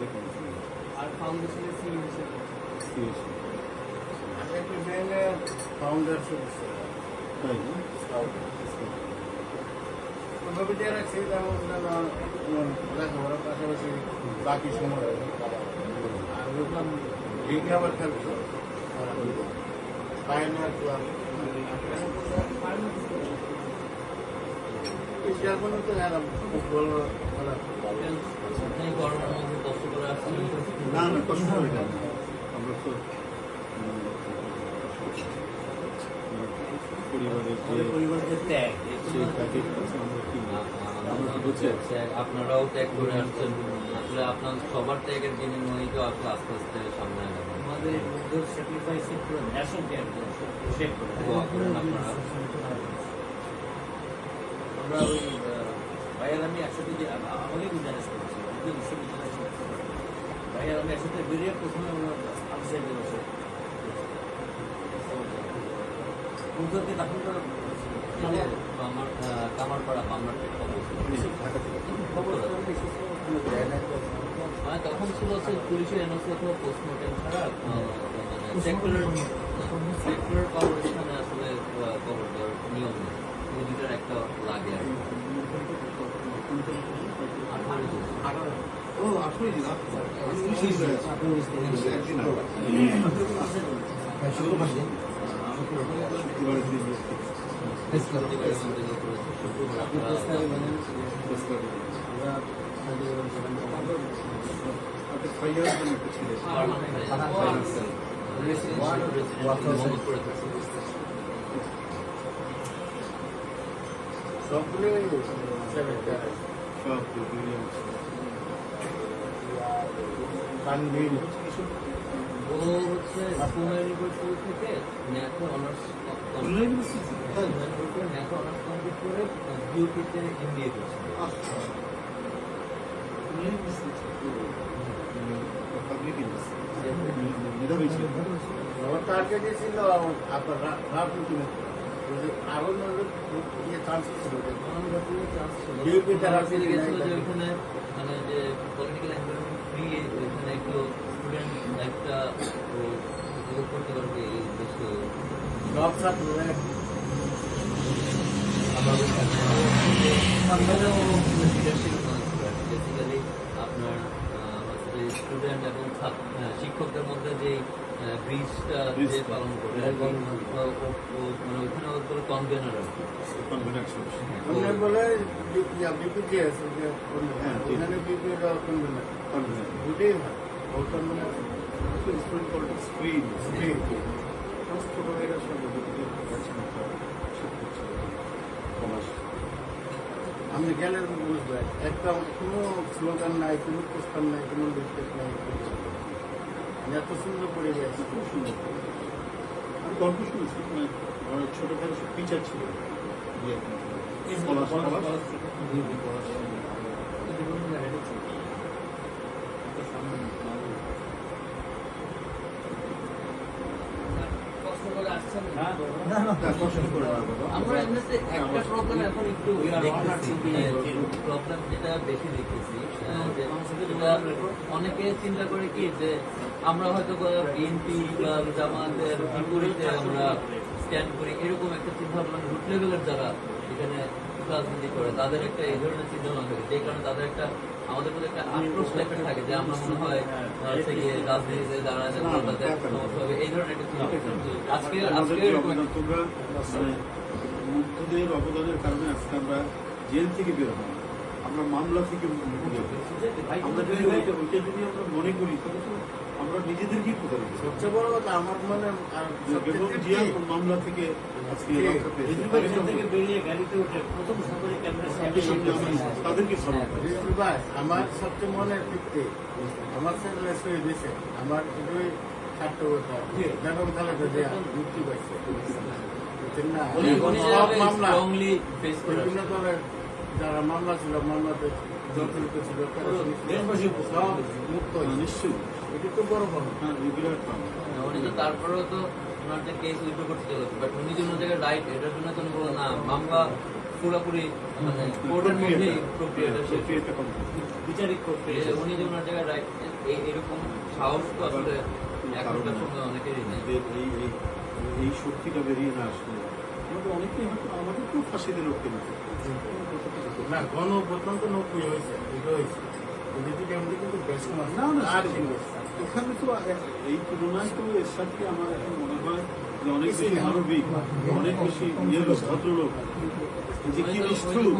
আর ফাউন্ডেশনের সি হিসেবে একটি ব্যাংকে ফাউন্ডার সদস্য তাই না? ওভাবে দিয়ে রাখছি যেন লেখাপড়ার পাশাপাশি বাকি সময় আর দেখলাম লিগে আবার খেলতো পায়নার ক্লাব না না কষ্ট না। আমরা তো পরিবারের ত্যাগ আপনারাও ত্যাগ করে আসছেন। আসলে আপনার সবার ত্যাগের তো আসলে আস্তে আস্তে সামনে আমাদের স্যাক্রিফাইসের পুরো করে আপনারা। আমরা ওই ভাইয়ার আমি একসাথে যে আমাকে গুজারিশ করেছি বিশ্ববিদ্যালয়। ভাইয়ার আমি একসাথে বেরিয়ে প্রথমে আমরা আউটসাইডে বসে তখন তো মানে আমার কামারপাড়া পামনাটের খবর। মানে তখন ছিল হচ্ছে পুলিশের এনওসি অথবা পোস্টমর্টেম ছাড়া সেকুলার সেকুলার কবরস্থানে আসলে কবর দেওয়ার নিয়ম নেই দুটার একটা লাগে আর কি। আঠারো জন। ও সবগুলোই সব কানবিন ও হচ্ছে খুলনা ইউনিভার্সিটি থেকে ন্যাথো অনার্স খুলনা ইউনিভার্সিটি? ন্যাথো অনার্স কমপ্লিট করে বিউটিতে এমবিএ করছে আমার টার্গেট ছিল আপনার রাজনীতি আরও ইয়ে চান্স ছিল তারা মানে যে পলিটিক্যাল এনভায়রনমেন্ট ফ্রি ওইখানে একটু স্টুডেন্ট লাইফটা ও উপভোগ করতে পারবে এই উদ্দেশ্য সব ছাত্র আমার বেসিক্যালি আপনার স্টুডেন্ট এবং শিক্ষকদের মধ্যে যে ব্রিজটা যে পালন করে ও- মানে ওইখানে ওর কনভেনার আর কি। কনভেনশন অন্য বলে বিপি যে আছে যে হ্যাঁ, ঠিক। ওখানে বিপি কনভেনার কনভেনশন দুটোই হয়। ওর convener student politics screen screen ছোট ভাইরা সঙ্গে দুটো পড়াশোনা করে কমার্স আমি গেলে বুঝবে। একটা কোনো স্লোগান নাই কোনো পোস্টার নাই কোনো লিফলেট নাই এত সুন্দর পরিবেশ খুব সুন্দর আমি গল্প শুনেছি মানে আমার ছোট সব টিচার ছিল ইয়ে, স্কলার স্কলার কষ্ট করে আসছেন না হ্যাঁ, কষ্ট করে না বাবা। অনেকে চিন্তা করে কি যে আমরা হয়তো বিএনপি বা জামাতের বিপরীতে আমরা স্ট্যান্ড করি এরকম একটা চিন্তা ভাবনা রুট লেভেলের যারা এখানে রাজনীতি করে তাদের একটা এই ধরনের চিন্তা ভাবনা থাকে যে কারণে তাদের একটা আমাদের মধ্যে একটা আক্রোশ টাইপের থাকে যে আমরা মনে হয় গিয়ে রাজনীতিতে হবে। এই ধরনের একটা চিন্তা তোমরা মানে মুগ্ধদের অবদানের কারণে আজকে আমরা জেল থেকে বের আমরা মামলা থেকে আমরা যদি ওইটা ওইটা যদি আমরা মনে করি তাহলে তো আমরা নিজেদেরকেই সবচেয়ে বড় কথা আমার মনে বেগম জিয়া মামলা থেকে আজকে বেরিয়ে গাড়িতে উঠে প্রথম তাদেরকে সবচেয়ে মনের তৃপ্তি আমার ছেলে শহীদ হয়েছে আমার উনি তারপরেও তো উনি যে রাইট এটার জন্য তো বললেন না মামলা পুরোপুরি মানে কোর্টের মধ্যেই প্রক্রিয়াটা। বিচারিক প্রক্রিয়া উনি যে জায়গায় রাইট এরকম সাহস তো আসলে এই শক্তিটা বেরিয়ে না আসলে আমাদের অনেকেই হয়তো আমাদেরকেও ফাঁসি দিল কেন না গণ তো নব্বই হয়েছে হয়েছে। না না আর এখানে তো এই তুলনায় তো এর সাথে আমার এখন মনে হয় যে অনেক বেশি মানবিক অনেক বেশি ইয়ে লোক ভদ্রলোক। যে কি নিষ্ঠুর।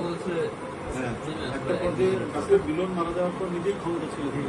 হ্যাঁ। একটা পর্যায়ে কাছে বিলন মারা যাওয়ার পর নিজেই ক্ষমতা ছেড়ে দিল